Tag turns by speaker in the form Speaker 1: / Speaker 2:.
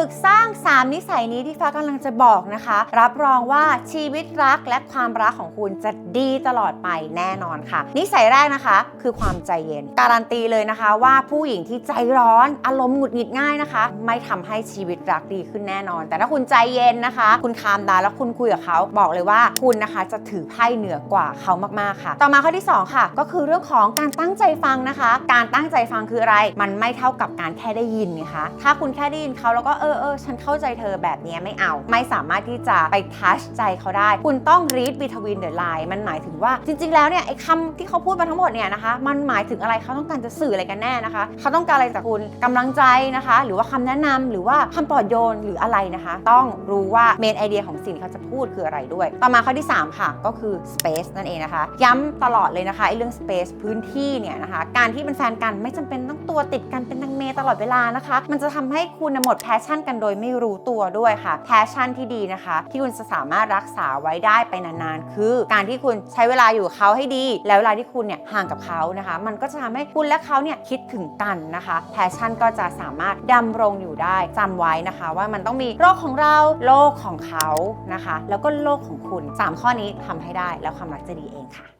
Speaker 1: ฝึกสร้าง 3 นิสัยนี้ที่ฟ้ากำลังจะบอกนะคะ รับรองว่าชีวิตรักและความรักของคุณจะดีตลอดไปแน่นอนค่ะ นิสัยแรกนะคะ คือความใจเย็น การันตีเลยนะคะว่าผู้หญิงที่ใจร้อนอารมณ์หงุดหงิดง่ายนะคะ ไม่ทำให้ชีวิตรักดีขึ้นแน่นอน แต่ถ้าคุณใจเย็นนะคะ คุณคามดาแล้วคุณคุยกับเขาบอกเลยว่าคุณนะคะจะถือไพ่เหนือกว่าเขามากๆค่ะ ต่อมาข้อที่ 2 ค่ะ ก็คือเรื่องของการตั้งใจฟังนะคะ การตั้งใจฟังคืออะไร มันไม่เท่ากับการแค่ได้ยินนะคะถ้าคุณแค่ได้ยินเขาแล้วก็เออเออฉันเข้าใจเธอแบบนี้ไม่เอา ไม่สามารถที่จะไปทัชใจเขาได้ คุณต้อง read between the line มันหมายถึงว่าจริง ๆ แล้วเนี่ยไอ้คำที่เขาพูดมาทั้งหมดเนี่ยนะคะ มันหมายถึงอะไรเขาต้องการจะสื่ออะไรกันแน่นะคะ เขาต้องการอะไรจากคุณกำลังใจนะคะ หรือว่าคำแนะนำหรือว่าคำปลอบโยนหรืออะไรนะคะ ต้องรู้ว่าเมนไอเดียของสิ่งที่เขาจะพูดคืออะไรด้วย ต่อมาข้อที่ 3 ค่ะ ก็คือ space นั่นเองนะคะ ย้ำตลอดเลยนะคะไอ้เรื่อง space พื้นที่เนี่ยนะคะ การที่เป็นแฟนกันไม่จำเป็นต้องตัวติดกันเป็นนางเมตลอดเวลานะคะ มันจะทำให้คุณหมดแพชชั่นกันโดยไม่รู้ตัวด้วยค่ะแพชชั่นที่ดีนะคะ ที่คุณจะสามารถรักษาไว้ได้ไปนานๆ คือ การที่คุณใช้เวลาอยู่เขาให้ดี แล้วเวลาที่คุณเนี่ยห่างกับเขานะคะ มันก็จะทำให้คุณและเขาเนี่ยคิดถึงกันนะคะแพชชั่นก็จะสามารถดำรงอยู่ได้จำไว้นะคะ ว่ามันต้องมีโลกของเราโลกของเขานะคะ แล้วก็โลกของคุณสามข้อนี้ทำให้ได้แล้วความรักจะดีเองค่ะ